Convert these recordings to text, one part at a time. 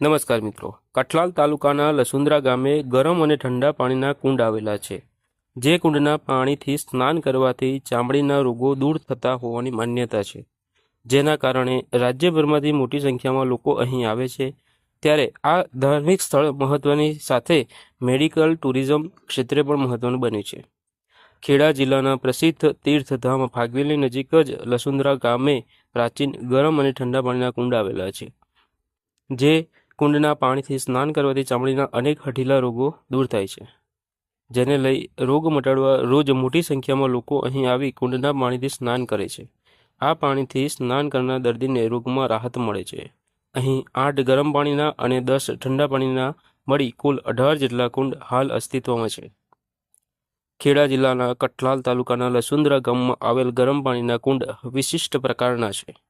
નમસ્કાર મિત્રો. કઠલાલ તાલુકાના લસુંદરા ગામે ગરમ અને ઠંડા પાણીના કુંડ આવેલા છે, જે કુંડના પાણીથી સ્નાન કરવાથી ચામડીના રોગો દૂર થતા હોવાની માન્યતા છે. જેના કારણે રાજ્યભરમાંથી મોટી સંખ્યામાં લોકો અહીં આવે છે. ત્યારે આ ધાર્મિક સ્થળ મહત્વની સાથે મેડિકલ ટુરિઝમ ક્ષેત્રે પણ મહત્વનું બન્યું છે. ખેડા જિલ્લાના પ્રસિદ્ધ તીર્થધામ ફાગવેલની નજીક જ લસુંદરા ગામે પ્રાચીન ગરમ અને ઠંડા પાણીના કુંડ આવેલા છે, જે કુંડના પાણીથી સ્નાન કરવાથી ચામડીના અનેક હઠીલા રોગો દૂર થાય છે. જેને લઈ રોગ મટાડવા રોજ મોટી સંખ્યામાં લોકો અહીં આવી કુંડના પાણીથી સ્નાન કરે છે. આ પાણીથી સ્નાન કરનાર દર્દીને રોગમાં રાહત મળે છે. અહીં આઠ ગરમ પાણીના અને દસ ઠંડા પાણીના મળી કુલ અઢાર જેટલા કુંડ હાલ અસ્તિત્વમાં છે. ખેડા જિલ્લાના કઠલાલ તાલુકાના લસુંદરા ગામમાં આવેલ ગરમ પાણીના કુંડ વિશિષ્ટ પ્રકારના છે.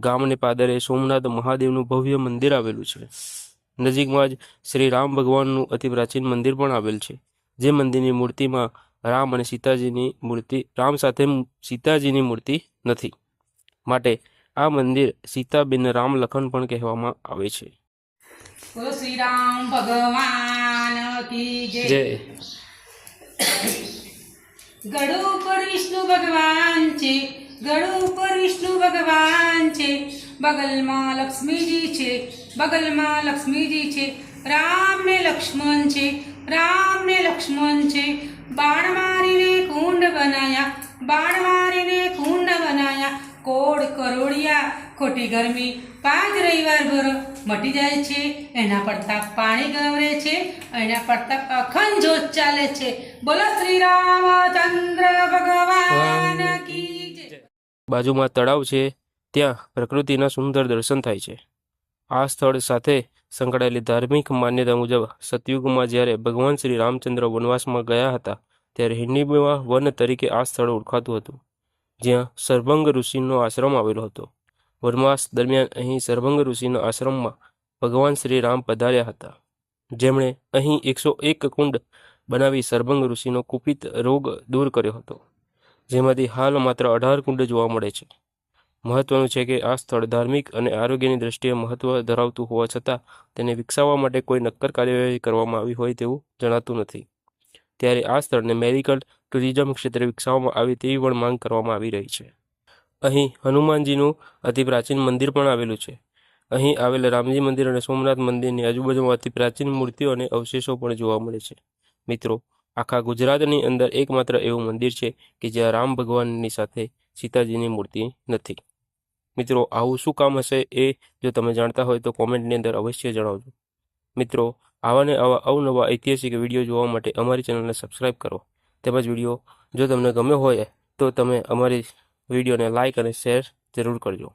ગામને પાદરે સોમનાથ મહાદેવનું ભવ્ય મંદિર આવેલું છે. નજીકમાં જ શ્રી રામ ભગવાનનું અતિ પ્રાચીન મંદિર પણ આવેલ છે. જે મંદિરની મૂર્તિમાં રામ અને સીતાજીની મૂર્તિ રામ સાથે સીતાજીની મૂર્તિ નથી. માટે આ મંદિર સીતાબેન રામ લખન પણ કહેવામાં આવે છે. બોલો શ્રી રામ ભગવાન કી જય. જય. પર વિષ્ણુ ભગવાન છે. ગળુ ઉપર વિષ્ણુ ભગવાન છે. બગલમાં લક્ષ્મીજી છે. બગલમાં લક્ષ્મીજી છે. રામ ને લક્ષ્મણ છે. રામ ને લક્ષ્મણ છે. બાણ મારીને કુંડ બનાયા. બાણ મારીને કુંડ બનાયા. કોડ કરોડિયા ખોટી ગરમી. પાંચ રવિવાર ભરો મટી જાય છે. એના પડતા પાણી ગવરે છે. એના પડતા અખંડ જોત ચાલે છે. બોલો શ્રી રામચંદ્ર ભગવાન. કી બાજુમાં તળાવ છે, ત્યાં પ્રકૃતિના સુંદર દર્શન થાય છે. આ સ્થળ સાથે સંકળાયેલી ધાર્મિક માન્યતા મુજબ સતયુગમાં જ્યારે ભગવાન શ્રી રામચંદ્ર વનવાસમાં ગયા હતા, ત્યારે હિન્દીમાં વન તરીકે આ સ્થળ ઓળખાતું હતું, જ્યાં સરભંગ ઋષિનો આશ્રમ આવેલો હતો. વનવાસ દરમિયાન અહીં સરભંગ ઋષિના આશ્રમમાં ભગવાન શ્રી રામ પધાર્યા હતા. જેમણે અહીં એકસો એક કુંડ બનાવી સરભંગ ઋષિનો કુપિત રોગ દૂર કર્યો હતો. જેમાંથી હાલ માત્ર અઢાર કુંડ જોવા મળે છે. મહત્વનું છે કે આ સ્થળ ધાર્મિક અને આરોગ્યની દ્રષ્ટિએ મહત્વ ધરાવતું હોવા છતાં તેને વિકસાવવા માટે કોઈ નક્કર કાર્યવાહી કરવામાં આવી હોય તેવું જણાતું નથી. ત્યારે આ સ્થળને મેડિકલ ટુરિઝમ ક્ષેત્રે વિકસાવવામાં આવે તેવી પણ માંગ કરવામાં આવી રહી છે. અહીં હનુમાનજીનું અતિ પ્રાચીન મંદિર પણ આવેલું છે. અહીં આવેલ રામજી મંદિર અને સોમનાથ મંદિરની આજુબાજુમાં અતિ પ્રાચીન મૂર્તિઓ અને અવશેષો પણ જોવા મળે છે. મિત્રો આખા ગુજરાતની અંદર એકમાત્ર એવું મંદિર છે કે જ્યાં રામ ભગવાનની સાથે સીતાજીની મૂર્તિ નથી. મિત્રો, આવું શું કામ હશે એ જો તમે જાણતા હોય તો કોમેન્ટની અંદર અવશ્ય જણાવજો. મિત્રો, આવા ને આવા અવનવા ઐતિહાસિક વીડિયો જોવા માટે અમારી ચેનલને સબસ્ક્રાઇબ કરો. તેમજ વીડિયો જો તમને ગમ્યો હોય તો તમે અમારી વિડીયોને લાઇક અને શેર જરૂર કરજો.